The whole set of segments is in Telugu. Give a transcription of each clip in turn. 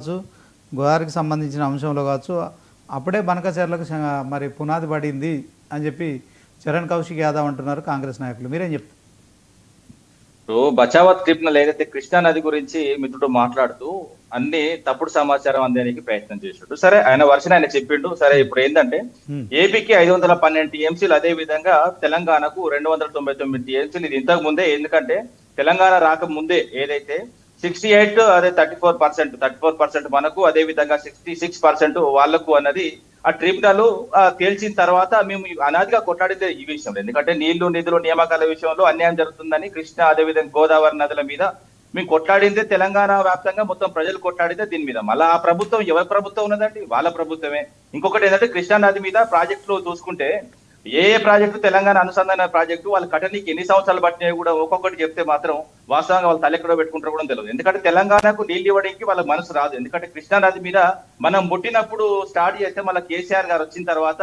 కావచ్చు గోదావరికి సంబంధించిన అంశంలో కావచ్చు అప్పుడే బనకచర్లకు మరి పునాది పడింది అని చెప్పి చరణ్ కౌశిక్ యాదవ్ అంటున్నారు కాంగ్రెస్ నాయకులు. మీరేం చెప్తారు? బచావత్ ట్రిబ్యునల్ ఏదైతే కృష్ణా నది గురించి మిత్రుడు మాట్లాడుతూ అన్ని తప్పుడు సమాచారం అందేనికి ప్రయత్నం చేసాడు సరే ఆయన వర్షన్ ఆయన చెప్పిండు. సరే ఇప్పుడు ఏంటంటే హ్మ్. ఏపీకి ఐదు వందల పన్నెండు టీఎంసీలు అదే విధంగా తెలంగాణకు రెండు వందల తొంభై తొమ్మిది టీఎంసీలు. ఇది ఇంతకు ముందే ఎందుకంటే తెలంగాణ రాక ముందే ఏదైతే సిక్స్టీ ఎయిట్ అదే thirty four percent thirty four percent మనకు అదే విధంగా సిక్స్టీ సిక్స్ పర్సెంట్ వాళ్ళకు అన్నది ఆ ట్రిబ్యునల్ తేల్చిన తర్వాత మేము అనాదిగా కొట్లాడితే ఈ విషయంలో ఎందుకంటే నీళ్ళు నిధులు నియామకాల విషయంలో అన్యాయం జరుగుతుందని కృష్ణ అదేవిధంగా గోదావరి నదుల మీద మేము కొట్లాడిందే తెలంగాణ వ్యాప్తంగా మొత్తం ప్రజలు కొట్లాడితే దీని మీద. మళ్ళీ ఆ ప్రభుత్వం ఎవరి ప్రభుత్వం ఉన్నదండి? వాళ్ళ ప్రభుత్వమే. ఇంకొకటి ఏంటంటే కృష్ణా నది మీద ప్రాజెక్టులు చూసుకుంటే ఏ ఏ ప్రాజెక్టు తెలంగాణ అనుసంధాన ప్రాజెక్టు వాళ్ళు కట్టడానికి ఎన్ని సంవత్సరాలు పట్టినాయి కూడా ఒక్కొక్కటి చెప్తే మాత్రం వాస్తవంగా వాళ్ళు తలెక్కడో పెట్టుకుంటారు కూడా తెలియదు. ఎందుకంటే తెలంగాణకు నీళ్ళు ఇవ్వడానికి వాళ్ళ మనసు రాదు. ఎందుకంటే కృష్ణానది మీద మనం ముట్టినప్పుడు స్టార్ట్ చేస్తే మళ్ళీ కేసీఆర్ గారు వచ్చిన తర్వాత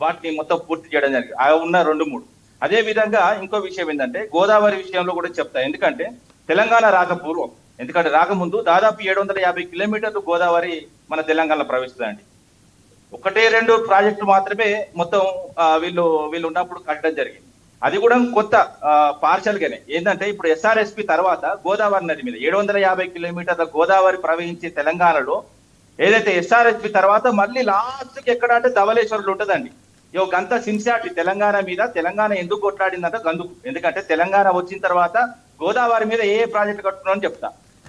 వాటిని మొత్తం పూర్తి చేయడం జరిగింది. ఆ ఉన్న రెండు మూడు. అదే విధంగా ఇంకో విషయం ఏంటంటే గోదావరి విషయంలో కూడా చెప్తా. ఎందుకంటే తెలంగాణ రాకపూర్వం ఎందుకంటే రాకముందు దాదాపు ఏడు వందల యాభై కిలోమీటర్లు గోదావరి మన తెలంగాణలో ప్రవేశిస్తుందండి ఒకటే రెండు ప్రాజెక్టులు మాత్రమే మొత్తం వీళ్ళు వీళ్ళు ఉన్నప్పుడు కట్టడం జరిగింది. అది కూడా కొత్త పార్షల్ గానే. ఏంటంటే ఇప్పుడు ఎస్ఆర్ఎస్పి తర్వాత గోదావరి నది మీద ఏడు వందల యాభై కిలోమీటర్ల గోదావరి ప్రవహించే తెలంగాణలో ఏదైతే ఎస్ఆర్ఎస్పి తర్వాత మళ్ళీ లాస్ట్కి ఎక్కడ అంటే ధవలేశ్వరులు ఉంటదండి. ఇక గంత సిన్సియారిటీ తెలంగాణ మీద తెలంగాణ ఎందుకు కొట్లాడిందంటే గందుకు. ఎందుకంటే తెలంగాణ వచ్చిన తర్వాత గోదావరి మీద ఏ ఏ ప్రాజెక్టు కట్టుకున్నామని చెప్తా.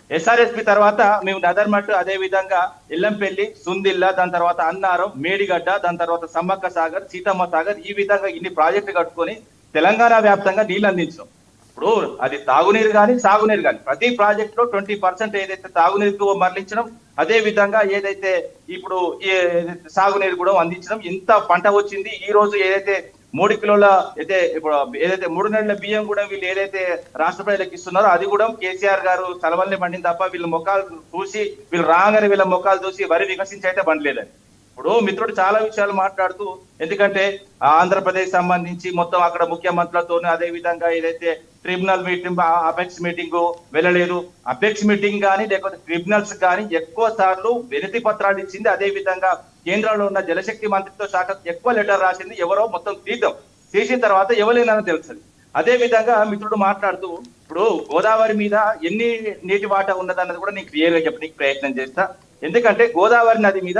ఎస్ఆర్ఎస్పి తర్వాత మేము నదర్మట్టు అదే విధంగా ఇల్లంపల్లి సుందిల్ల దాని తర్వాత అన్నారం మేడిగడ్డ దాని తర్వాత సమ్మక్క సాగర్ సీతమ్మ సాగర్ ఈ విధంగా ఇన్ని ప్రాజెక్టులు కట్టుకొని తెలంగాణ వ్యాప్తంగా నీళ్ళు అందించాం. ఇప్పుడు అది తాగునీరు కానీ సాగునీరు కానీ ప్రతి ప్రాజెక్ట్లో ట్వంటీ పర్సెంట్ ఏదైతే తాగునీరుకు మరలించడం అదే విధంగా ఏదైతే ఇప్పుడు ఏదైతే సాగునీరు కూడా అందించడం ఇంత పంట వచ్చింది ఈ రోజు ఏదైతే మూడు కిలోల అయితే ఇప్పుడు ఏదైతే మూడు నెలల బియ్యం కూడా వీళ్ళు ఏదైతే రాష్ట్ర ప్రజలకు ఇస్తున్నారో అది కూడా కేసీఆర్ గారు తలవల్ని పండింది తప్ప వీళ్ళ ముఖాలు చూసి వీళ్ళు రాగానే వీళ్ళ ముఖాలు చూసి వరి వికసించి అయితే పండలేదని ఇప్పుడు మిత్రుడు చాలా విషయాలు మాట్లాడుతూ ఎందుకంటే ఆంధ్రప్రదేశ్ సంబంధించి మొత్తం అక్కడ ముఖ్యమంత్రులతో అదే విధంగా ఏదైతే ట్రిబ్యునల్ మీటింగ్ అపెక్స్ మీటింగ్ వెళ్ళలేదు. అపెక్స్ మీటింగ్ కానీ లేకపోతే ట్రిబ్యునల్స్ కానీ ఎక్కువ సార్లు వినతి పత్రాలు ఇచ్చింది. అదే విధంగా కేంద్రంలో ఉన్న జలశక్తి మంత్రిత్వ శాఖ ఎక్కువ లెటర్ రాసింది. ఎవరో మొత్తం తీద్దాం తీసిన తర్వాత ఎవరైనా తెలుస్తుంది. అదే విధంగా మిత్రుడు మాట్లాడుతూ ఇప్పుడు గోదావరి మీద ఎన్ని నీటి వాటా ఉన్నదన్నది కూడా నేను క్లియర్గా చెప్పడానికి ప్రయత్నం చేస్తా. ఎందుకంటే గోదావరి నది మీద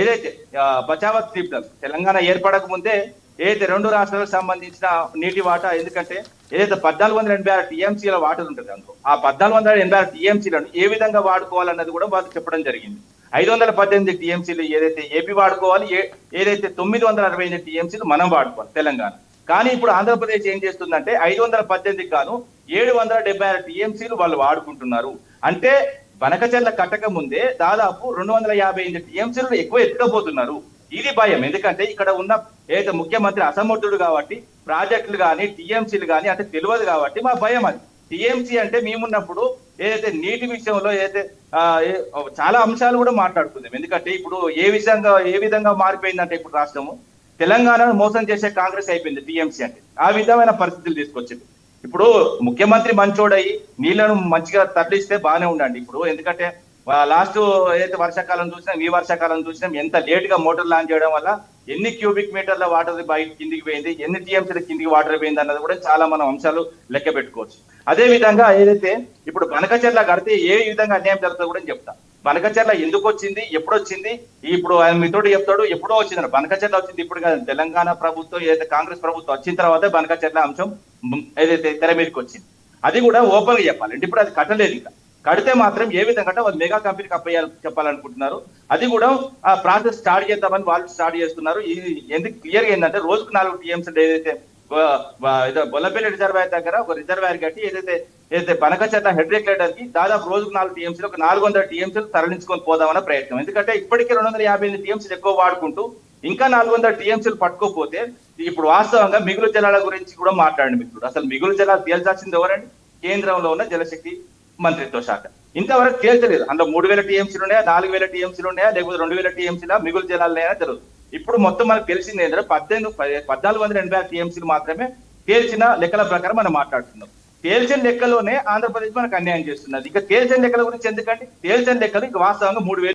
ఏదైతే బచావత్ ట్రిబ్యునల్ తెలంగాణ ఏర్పడక ముందే ఏదైతే రెండు రాష్ట్రాలకు సంబంధించిన నీటి వాటా ఎందుకంటే ఏదైతే పద్నాలుగు వందల ఎనభై ఆరు టీఎంసీల వాటర్ ఉంటుంది అందులో ఆ పద్నాలుగు వందల ఎనభై ఆరు టీఎంసీలను ఏ విధంగా వాడుకోవాలన్నది కూడా వాళ్ళు చెప్పడం జరిగింది. ఐదు వందల పద్దెనిమిది టీఎంసీలు ఏదైతే ఏపీ వాడుకోవాలి ఏ- ఏదైతే తొమ్మిది వందల అరవై ఎనిమిది టీఎంసీలు మనం వాడుకోవాలి తెలంగాణ. కానీ ఇప్పుడు ఆంధ్రప్రదేశ్ ఏం చేస్తుందంటే ఐదు వందల పద్దెనిమిదికి గాను ఏడు వందల డెబ్బై ఆరు టీఎంసీలు వాళ్ళు వాడుకుంటున్నారు. అంటే బనకచెర్ల కట్టక ముందే దాదాపు రెండు వందల యాభై ఎనిమిది టీఎంసీలు ఎక్కువ ఎత్తుకపోతున్నారు. ఇది భయం. ఎందుకంటే ఇక్కడ ఉన్న ఏదైతే ముఖ్యమంత్రి అసమర్థుడు కాబట్టి ప్రాజెక్టులు కానీ టీఎంసీలు కానీ అంటే తెలియదు కాబట్టి మా భయం అది. టీఎంసీ అంటే మేమున్నప్పుడు ఏదైతే నీటి విషయంలో ఏదైతే చాలా అంశాలు కూడా మాట్లాడుకుందాం. ఎందుకంటే ఇప్పుడు ఏ విధంగా ఏ విధంగా మారిపోయిందంటే ఇప్పుడు రాష్ట్రము? తెలంగాణను మోసం చేసే కాంగ్రెస్ అయిపోయింది టీఎంసీ అంటే. ఆ విధమైన పరిస్థితులు తీసుకొచ్చింది. ఇప్పుడు ముఖ్యమంత్రి మంచోడయి నీళ్ళను మంచిగా తరలిస్తే బాగానే ఉండండి ఇప్పుడు. ఎందుకంటే లాస్ట్ ఏదైతే వర్షాకాలం చూసినాం ఈ వర్షాకాలం చూసినాం ఎంత లేట్గా మోటార్ లాంచ్ చేయడం వల్ల ఎన్ని క్యూబిక్ మీటర్ల వాటర్ బయట కిందికి పోయింది ఎన్ని టీఎంసీల కిందికి వాటర్ పోయింది అన్నది కూడా చాలా మనం అంశాలు లెక్క పెట్టుకోవచ్చు. అదే విధంగా ఏదైతే ఇప్పుడు బనకచెర్ల కడితే ఏ విధంగా అన్యాయం జరుగుతుందో కూడా చెప్తా. బనకచర్ల ఎందుకు వచ్చింది ఎప్పుడు వచ్చింది? ఇప్పుడు ఆయన మీతోటి చెప్తాడు ఎప్పుడో వచ్చింది బనకచర్ల వచ్చింది ఇప్పుడు తెలంగాణ ప్రభుత్వం ఏదైతే కాంగ్రెస్ ప్రభుత్వం వచ్చిన తర్వాత బనకచర్ల అంశం ఏదైతే తెర మీదకి వచ్చింది. అది కూడా ఓపెన్గా చెప్పాలి. అంటే ఇప్పుడు అది కట్టలేదు ఇంకా. కడితే మాత్రం ఏ విధంగా అంటే వాళ్ళు మెగా కంపెనీకి అప్పయ్యాలి చెప్పాలనుకుంటున్నారు. అది కూడా ఆ ప్రాసెస్ స్టార్ట్ చేద్దామని వాళ్ళు స్టార్ట్ చేస్తున్నారు. ఇది ఎందుకు క్లియర్గా ఏంటంటే రోజుకు నాలుగు టీఎంస్ ఏదైతే బొల్లపల్లి రిజర్వాయర్ దగ్గర ఒక రిజర్వాయర్ కట్టి ఏదైతే ఏదైతే బనకచేత హెడ్ రెగ్యులేటర్కి దాదాపు రోజుకు నాలుగు టీఎంసీలు ఒక నాలుగు వందల టీఎంసీలు తరలించుకొని పోదామన్న ప్రయత్నం. ఎందుకంటే ఇప్పటికే రెండు వందల యాభై ఎనిమిది టీఎంసీలు ఎక్కువ వాడుకుంటూ ఇంకా నాలుగు వందల టీఎంసీలు పట్టుకోకపోతే ఇప్పుడు వాస్తవంగా మిగులు జలాల గురించి కూడా మాట్లాడండి మిత్రుడు. అసలు మిగులు జలాలు తేల్చాల్సింది ఎవరండి? కేంద్రంలో ఉన్న జలశక్తి మంత్రిత్వ శాఖ. ఇంతవరకు తేల్చలేదు అందులో మూడు వేల టీఎంసీలు ఉన్నాయా నాలుగు వేల టీఎంసీలు ఉన్నాయా లేకపోతే రెండు వేల టీఎంసీలా మిగులు జలాలు ఉన్నాయా తెలియదు ఇప్పుడు మొత్తం మనకు తెలిసింది ఏంటంటే పద్దెనిమిది పద్నాలుగు వందల ఎనభై ఆరు టీఎంసీలు మాత్రమే తేల్చిన లెక్కల ప్రకారం మనం మాట్లాడుతున్నాం. తేల్చిన లెక్కలోనే ఆంధ్రప్రదేశ్ మనకు అన్యాయం చేస్తున్నది. ఇక తేల్చిన లెక్కల గురించి ఎందుకంటే తేల్చిన లెక్కలు ఇక వాస్తవంగా మూడు వేలు